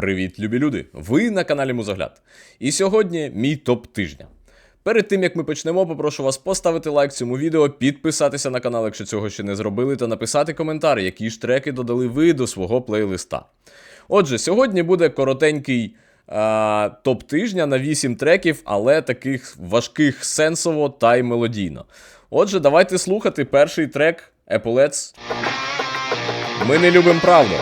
Привіт, любі люди! Ви на каналі Музогляд. І сьогодні мій топ тижня. Перед тим як ми почнемо, попрошу вас поставити лайк цьому відео, підписатися на канал, якщо цього ще не зробили, та написати коментар, які ж треки додали ви до свого плейлиста. Отже, сьогодні буде коротенький а, топ тижня на 8 треків, але таких важких сенсово та й мелодійно. Отже, давайте слухати перший трек Epaulets. Ми не любимо правду.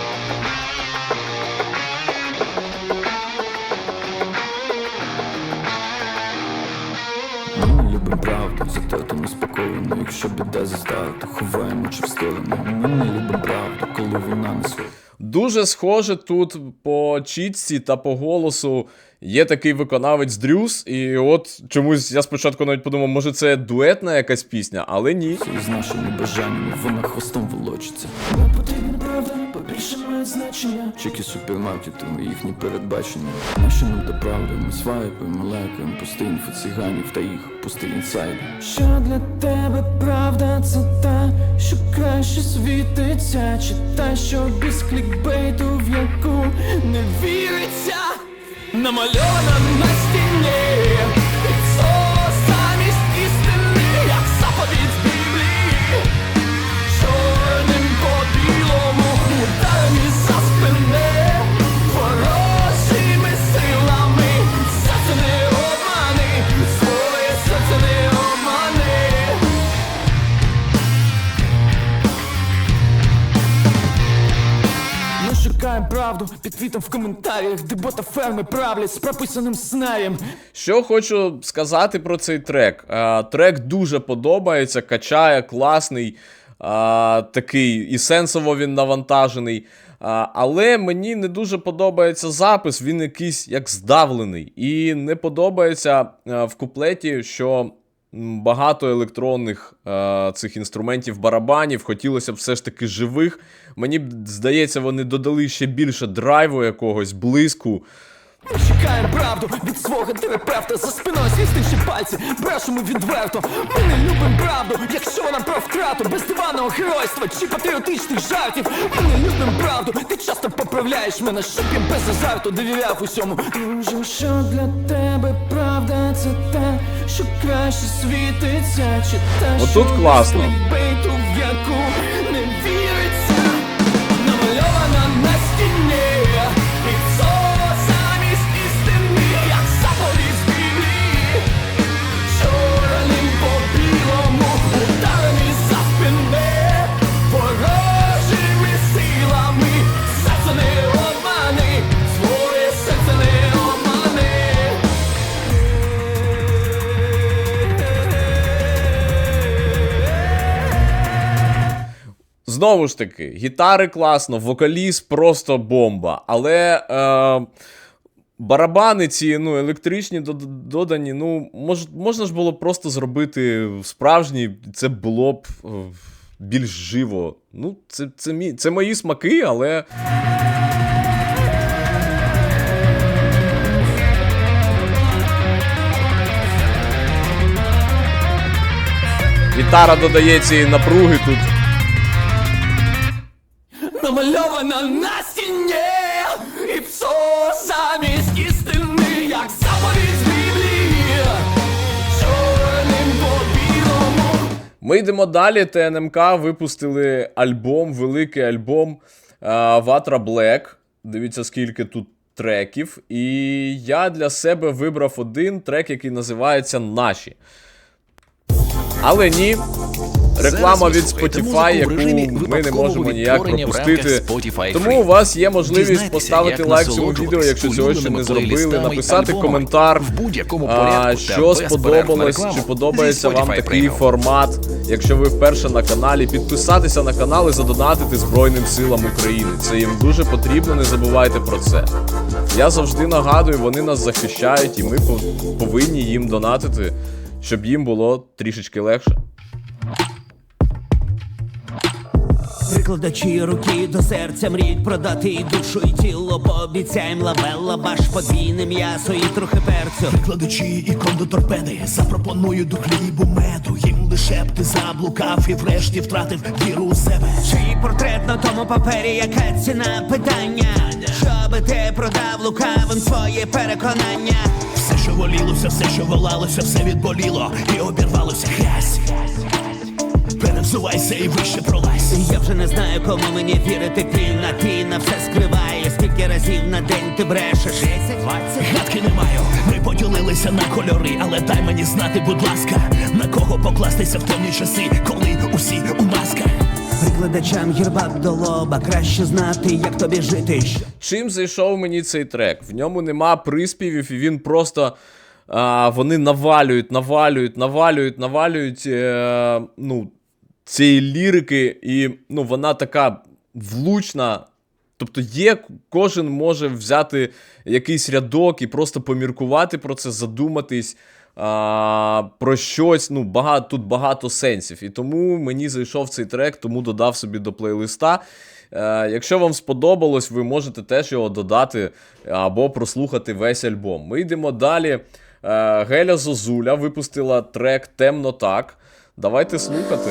Любимо правду, зато тому спокійно Якщо біда застала, то ховаємо чи в сторону Ми не любимо правду, коли вона не своя. Дуже схоже тут по чітці та по голосу є такий виконавець Дрюс, і от чомусь я спочатку навіть подумав, може це дуетна якась пісня, але ні. З нашими бажаннями вона хвостом волочиться. Нам потрібна правда, значення. Чеки супермаркету, їхні передбачення нам та правда, ми свайпаємо, лайкаємо Пусти інфо циганів та їх пустий інсайди Що для тебе правда, це та, що краще світиться, чи та, що без клікбейту, в яку не віриться, намальована на правду під твітом в коментарях, де бота ферми правлять з прописаним сценарієм. Що хочу сказати про цей трек. А, трек дуже подобається, качає, класний, а, такий і сенсово він навантажений. А, але мені не дуже подобається запис, він якийсь як здавлений. І не подобається а, в куплеті, що багато електронних е, цих інструментів, барабанів, хотілося б все ж таки живих. Мені здається, вони додали ще більше драйву якогось, блиску. Ми шукаємо правду від свого терапевта за спиною свістивши пальці, брешемо відверто. Ми не любимо правду, якщо вона про втрату, без диванного геройства чи патріотичних жартів. Ми не любимо правду, ти часто поправляєш мене, щоб я без азарту довіряв усьому. Друже, що для тебе правда, це те, що краще світиться, чи те, Отут що класно. клікбейту, в яку Знову ж таки, гітари класно, вокаліст просто бомба. Але е, барабани ці ну, електричні додані, ну, мож, можна ж було просто зробити справжні, це було б е, більш живо. Ну, це, це, мі, це мої смаки, але. Гітара додає цієї напруги тут. Намальована на стіні, і все замість істини, як заповідь з Біблії, чорним по білому. Ми йдемо далі. ТНМК випустили альбом, великий альбом Ватра Black. Дивіться, скільки тут треків. І я для себе вибрав один трек, який називається Наші. Але ні. Реклама від Spotify, яку ми не можемо ніяк пропустити. Тому у вас є можливість поставити лайк цьому відео, якщо цього ще не зробили, написати коментар, а, що сподобалось, чи подобається вам такий формат. Якщо ви вперше на каналі, підписатися на канал і задонатити Збройним силам України. Це їм дуже потрібно, не забувайте про це. Я завжди нагадую, вони нас захищають, і ми пов- повинні їм донатити, щоб їм було трішечки легше. Прикладачі руки до серця мріють продати і душу, і тіло пообіцяєм лабелла, баш подвійне м'ясо і трохи перцю. Кладучи ікон до торпеди, запропоную до хлібу меду. Їм лише б ти заблукав і врешті втратив віру у себе. Чий портрет на тому папері, яка ціна питання? Щоби ти продав он своє переконання. Все, що волілося, все, що волалося, все відболіло і обірвалося грязь. Перевзувайся і вище пролазь. Я вже не знаю, кому мені вірити, ти на все скриває. Скільки разів на день ти брешеш? 10, 20? Гадки не маю, ми поділилися на кольори, але дай мені знати, будь ласка, на кого покластися в темні часи, коли усі у масках. Прикладачам гірбак до лоба, краще знати, як тобі жити. Чим зайшов мені цей трек? В ньому нема приспівів, і він просто. А, вони навалюють, навалюють, навалюють, навалюють е, ну, цієї лірики, і ну, вона така влучна. Тобто є, кожен може взяти якийсь рядок і просто поміркувати про це, задуматись а, про щось. Ну, багато, тут багато сенсів. І тому мені зайшов цей трек, тому додав собі до плейлиста. Е, якщо вам сподобалось, ви можете теж його додати або прослухати весь альбом. Ми йдемо далі. Е, Геля Зозуля випустила трек Темно так. Давайте слухати.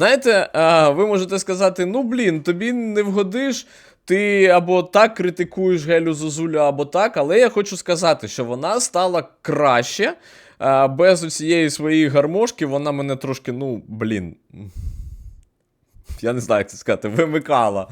Знаєте, ви можете сказати: ну блін, тобі не вгодиш. Ти або так критикуєш Гелю Зозулю, або так, але я хочу сказати, що вона стала краще. Без цієї своєї гармошки вона мене трошки, ну, блін. Я не знаю, як це сказати, вимикала.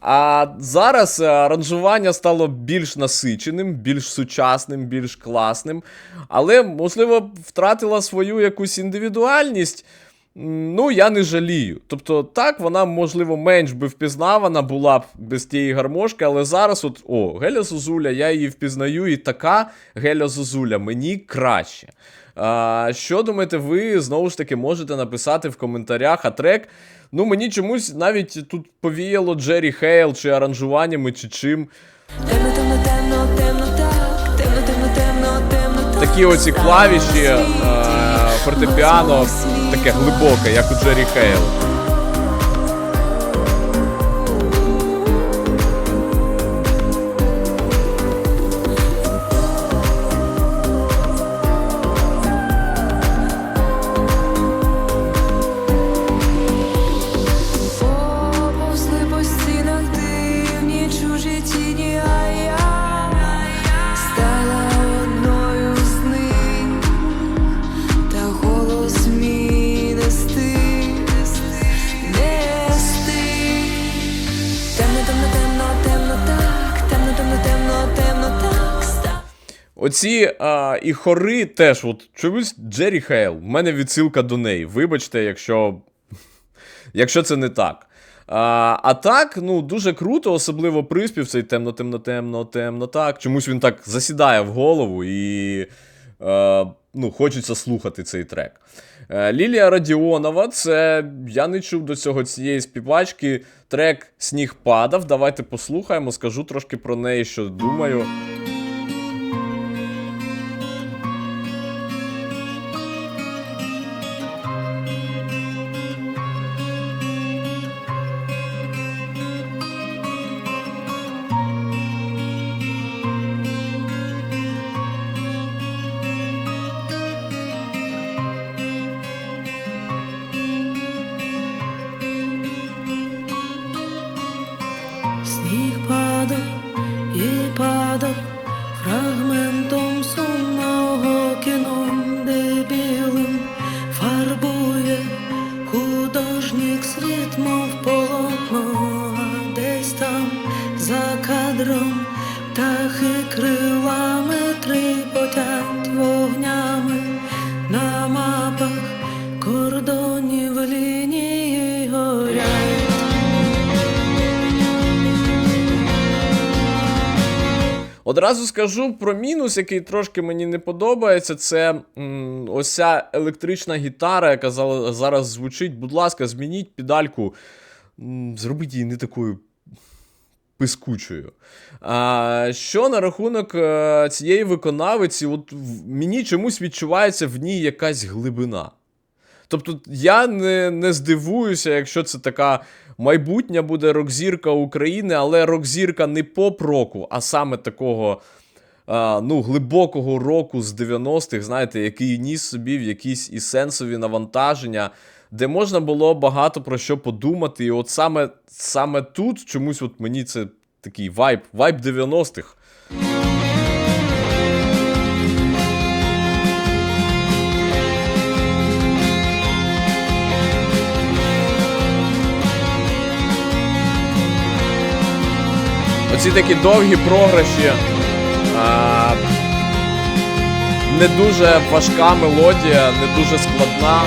А зараз е, аранжування стало більш насиченим, більш сучасним, більш класним. Але, можливо, втратила свою якусь індивідуальність. Ну, я не жалію. Тобто, так, вона, можливо, менш би впізнавана була б без тієї гармошки, але зараз, от, о, Геля Зозуля, я її впізнаю, і така Геля Зозуля мені краще. А, що думаєте, ви знову ж таки можете написати в коментарях, а трек. Ну, мені чомусь навіть тут повіяло Джері Хейл, чи аранжуваннями, чи чим. Темно, темно, темно, темно так, темно, темно, темно, темно так. Такі оці клавіші, е, фортепіано, таке глибоке, як у Джері Хейл. Оці а, і хори теж, от чомусь Джері Хейл. В мене відсилка до неї. Вибачте, якщо, якщо це не так. А, а так, ну, дуже круто, особливо приспів цей темно, темно, темно, темно, так. Чомусь він так засідає в голову і е, ну, хочеться слухати цей трек. Е, Лілія Радіонова, це я не чув до цього цієї співачки. Трек Сніг падав. Давайте послухаємо, скажу трошки про неї, що думаю. Одразу скажу про мінус, який трошки мені не подобається. Це м, ось електрична гітара, яка зараз звучить. Будь ласка, змініть педальку, зробіть її не такою пискучою. А, що на рахунок е, цієї виконавиці, от в- мені чомусь відчувається в ній якась глибина. Тобто я не, не здивуюся, якщо це така майбутня буде рок-зірка України, але рок-зірка не поп-року, а саме такого а, ну, глибокого року з 90-х, знаєте, який ніс собі в якісь і сенсові навантаження, де можна було багато про що подумати. І от саме, саме тут чомусь от мені це такий вайб, вайб 90-х. Оці такі довгі програші. А, не дуже важка мелодія, не дуже складна.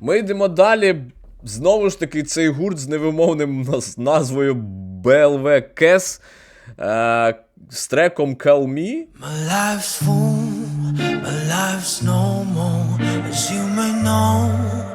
Ми йдемо далі. Знову ж таки, цей гурт з невимовним назвою BLV Кес е, з треком Call Me. My life's full, my life's no more. As you may know,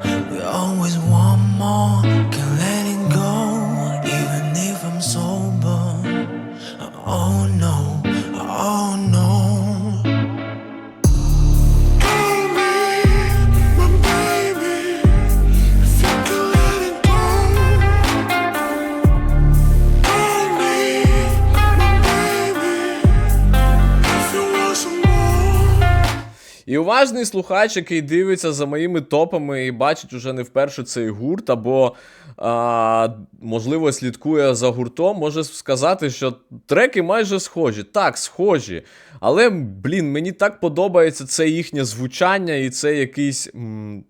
І уважний слухач, який дивиться за моїми топами і бачить уже не вперше цей гурт, або, а, можливо, слідкує за гуртом, може сказати, що треки майже схожі. Так, схожі. Але, блін, мені так подобається це їхнє звучання, і це якийсь м,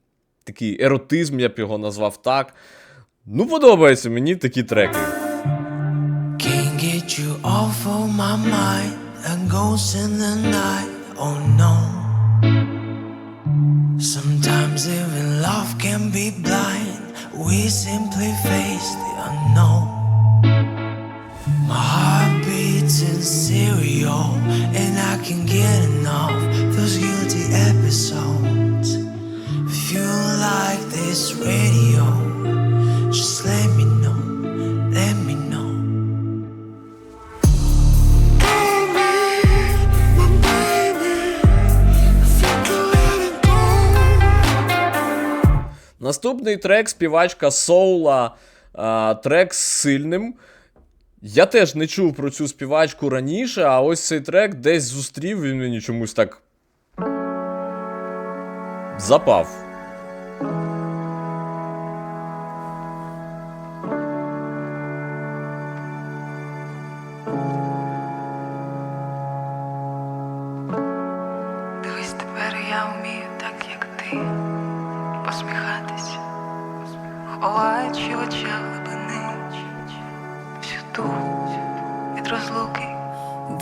такий еротизм, я б його назвав так. Ну, подобаються мені такі треки. Can't get you off of my mind. A ghost in the night. Oh no. Sometimes even love can be blind. We simply face the unknown. My heart beats in stereo, and I can get enough those guilty episodes. If you like this radio, just let me Наступний трек співачка Соула, трек з сильним. Я теж не чув про цю співачку раніше, а ось цей трек десь зустрів, він мені чомусь так. Запав.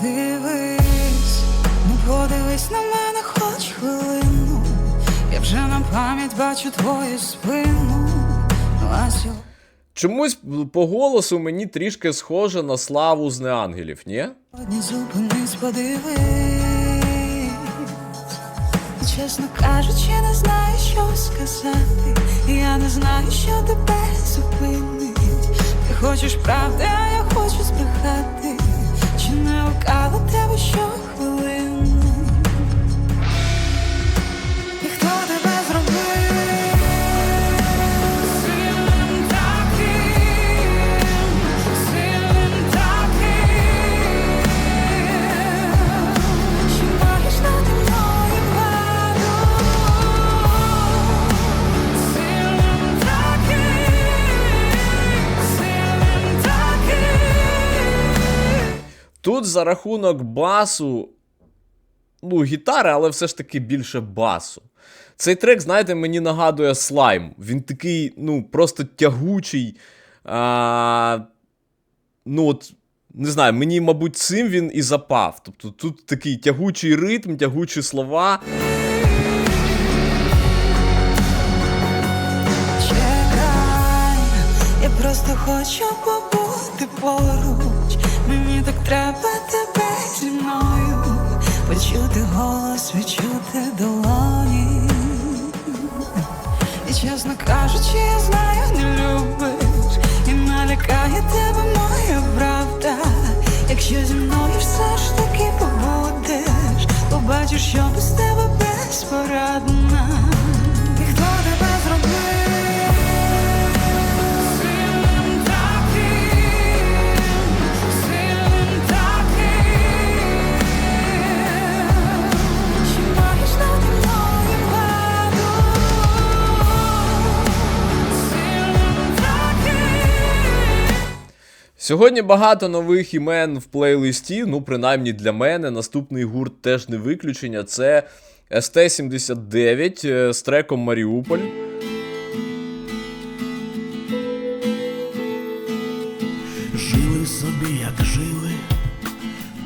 Дивись, ну подивись на мене хоч хвилину. Я вже на пам'ять бачу твою спину. Ну, а сьогодні Чомусь по голосу мені трішки схоже на славу з неангелів, ні? зупинись, подивись. Чесно кажучи, не знаю, що сказати. Я не знаю, що тебе зупинить. Ти хочеш правди, а я хочу збрехати. Чи не лукала тебе щохвилину? Тут за рахунок басу, ну, гітари, але все ж таки більше басу. Цей трек, знаєте, мені нагадує слайм. Він такий, ну, просто тягучий. А, ну, от, не знаю, мені, мабуть, цим він і запав. Тобто тут такий тягучий ритм, тягучі слова. Чекай, я просто хочу побути поруч. Треба тебе зі мною. Почути голос, відчути долоні. І чесно кажучи, я знаю, не любиш. І налякає тебе моя правда. Якщо зі мною все ж таки побудеш, побачиш, що без тебе безпорадна. Сьогодні багато нових імен в плейлисті. Ну, принаймні для мене. Наступний гурт теж не виключення. Це СТ-79 е, з треком Маріуполь. Жили собі, як жили,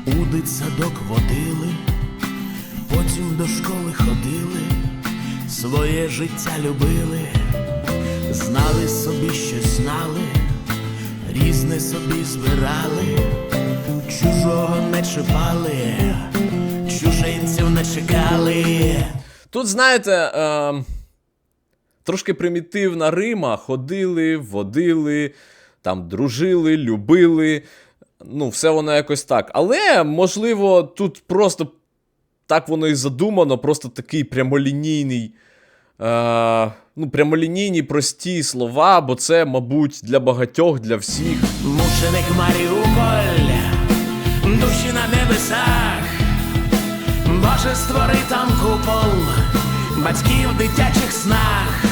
у дитсадок водили, потім до школи ходили, своє життя любили, знали собі, що знали, різне собі збирали, чужого не чіпали, чужинців не чекали. Тут, знаєте, е, трошки примітивна Рима. Ходили, водили, там дружили, любили. Ну, все воно якось так. Але, можливо, тут просто так воно і задумано, просто такий прямолінійний. Е, ну, прямолінійні прості слова, бо це, мабуть, для багатьох, для всіх. Мученик Маріуполь, душі на небесах, Боже, створи там купол, батьків дитячих снах,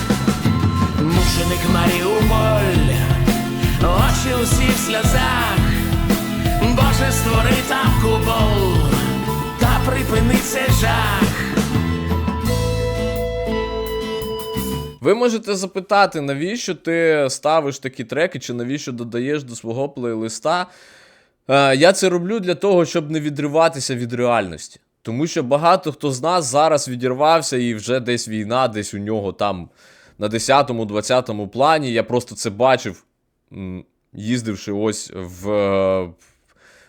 мученик Маріуполь, очі усі в сльозах, Боже, створи там купол, та припини цей жах. Ви можете запитати, навіщо ти ставиш такі треки, чи навіщо додаєш до свого плейлиста. Е, я це роблю для того, щоб не відриватися від реальності. Тому що багато хто з нас зараз відірвався і вже десь війна, десь у нього там на 10-20 плані. Я просто це бачив, їздивши ось в,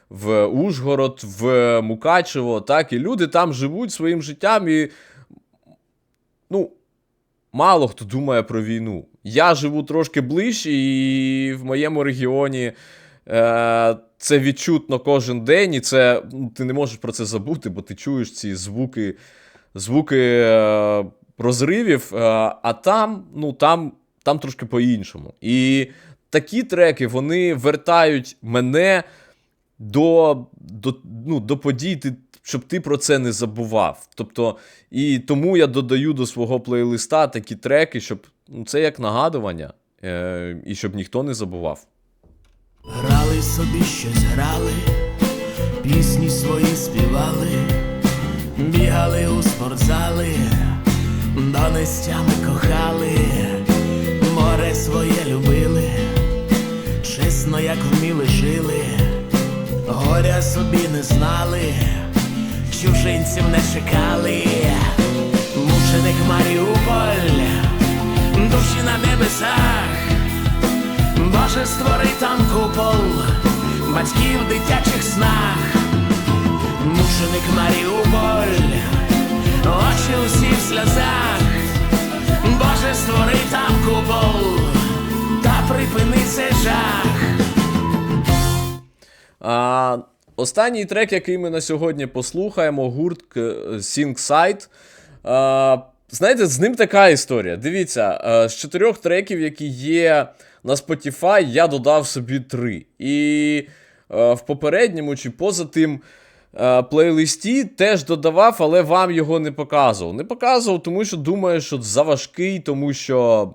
в Ужгород, в Мукачево, так, і люди там живуть своїм життям і. Ну, мало хто думає про війну. Я живу трошки ближче, і в моєму регіоні е, це відчутно кожен день, і це ну, ти не можеш про це забути, бо ти чуєш ці звуки, звуки е, розривів, е, а там, ну, там, там трошки по-іншому. І такі треки вони вертають мене до, до, ну, до подій, щоб ти про це не забував. Тобто, і тому я додаю до свого плейлиста такі треки, щоб ну, це як нагадування, е, і щоб ніхто не забував. Грали собі щось грали, пісні свої співали, бігали у спортзали, донестями кохали, море своє любили, чесно, як вміли жили, горя собі не знали, чужинців не чекали, мученик Маріуполь, душі на небесах. Боже, створи там купол, батьків в дитячих снах, мученик Маріуполь, очі усі в сльозах, Боже, створи там купол, та припини цей жах. Останній трек, який ми на сьогодні послухаємо, гурт е, Singside. Знаєте, з ним така історія. Дивіться, е, з чотирьох треків, які є на Spotify, я додав собі три. І е, в попередньому чи поза тим. е, Плейлисті теж додавав, але вам його не показував. Не показував, тому що думаю, що заважкий, тому що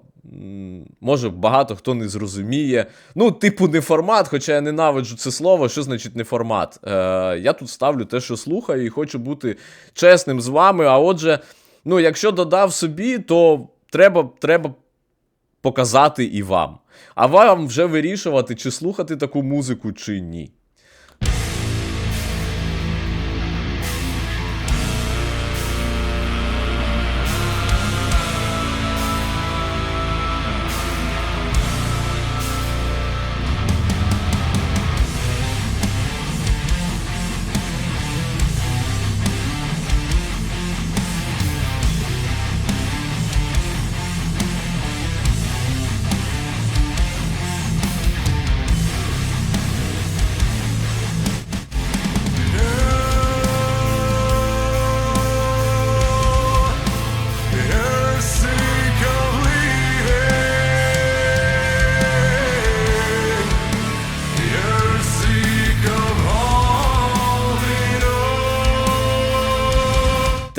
може багато хто не зрозуміє. Ну, типу, не формат, хоча я ненавиджу це слово. Що значить не формат? Е, я тут ставлю те, що слухаю, і хочу бути чесним з вами. А отже, ну, якщо додав собі, то треба, треба показати і вам. А вам вже вирішувати, чи слухати таку музику, чи ні.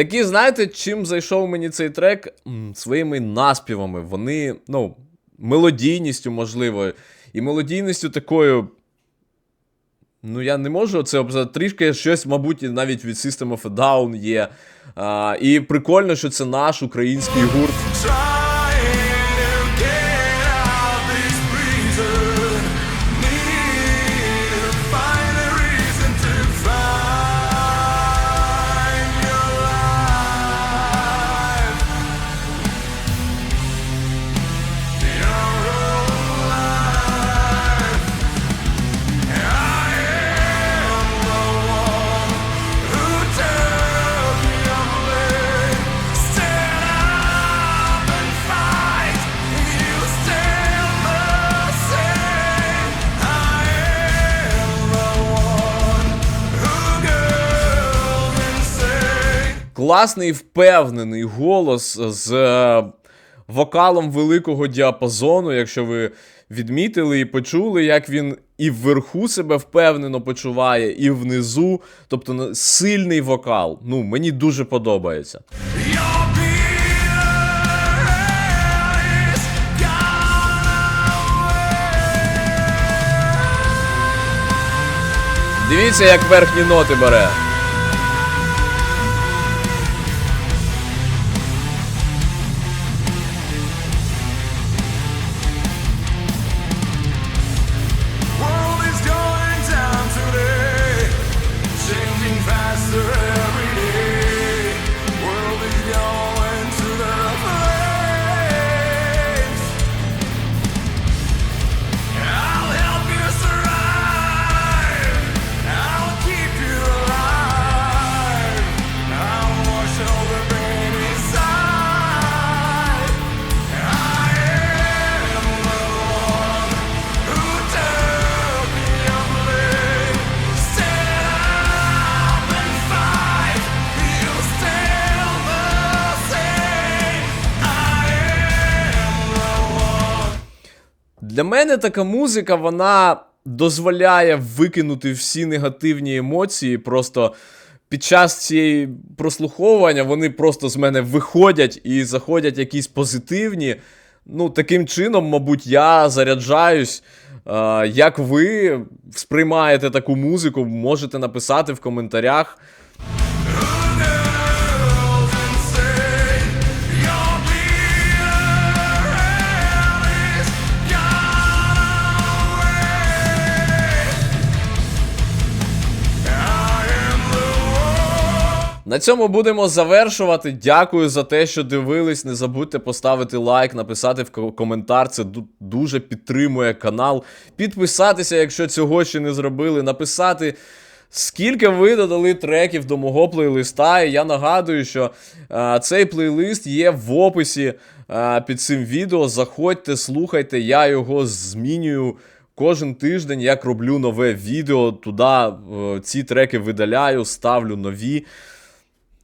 Такі, знаєте, чим зайшов мені цей трек? Своїми наспівами. Вони, ну, мелодійністю, можливо, і мелодійністю такою. Ну, я не можу це обзати. Трішки щось, мабуть, навіть від System of a Down є. А, і прикольно, що це наш український гурт. Класний впевнений голос з е, вокалом великого діапазону, якщо ви відмітили і почули, як він і вверху себе впевнено почуває, і внизу. Тобто сильний вокал. Ну, мені дуже подобається. Дивіться, як верхні ноти бере. Для мене така музика, вона дозволяє викинути всі негативні емоції. Просто під час цієї прослуховування вони просто з мене виходять і заходять якісь позитивні. Ну, таким чином, мабуть, я заряджаюсь. Як ви сприймаєте таку музику, можете написати в коментарях. На цьому будемо завершувати. Дякую за те, що дивились. Не забудьте поставити лайк, написати в коментар. Це дуже підтримує канал. Підписатися, якщо цього ще не зробили. Написати. Скільки ви додали треків до мого плейлиста, і я нагадую, що е, цей плейлист є в описі е, під цим відео. Заходьте, слухайте, я його змінюю кожен тиждень, як роблю нове відео. Туди е, ці треки видаляю, ставлю нові.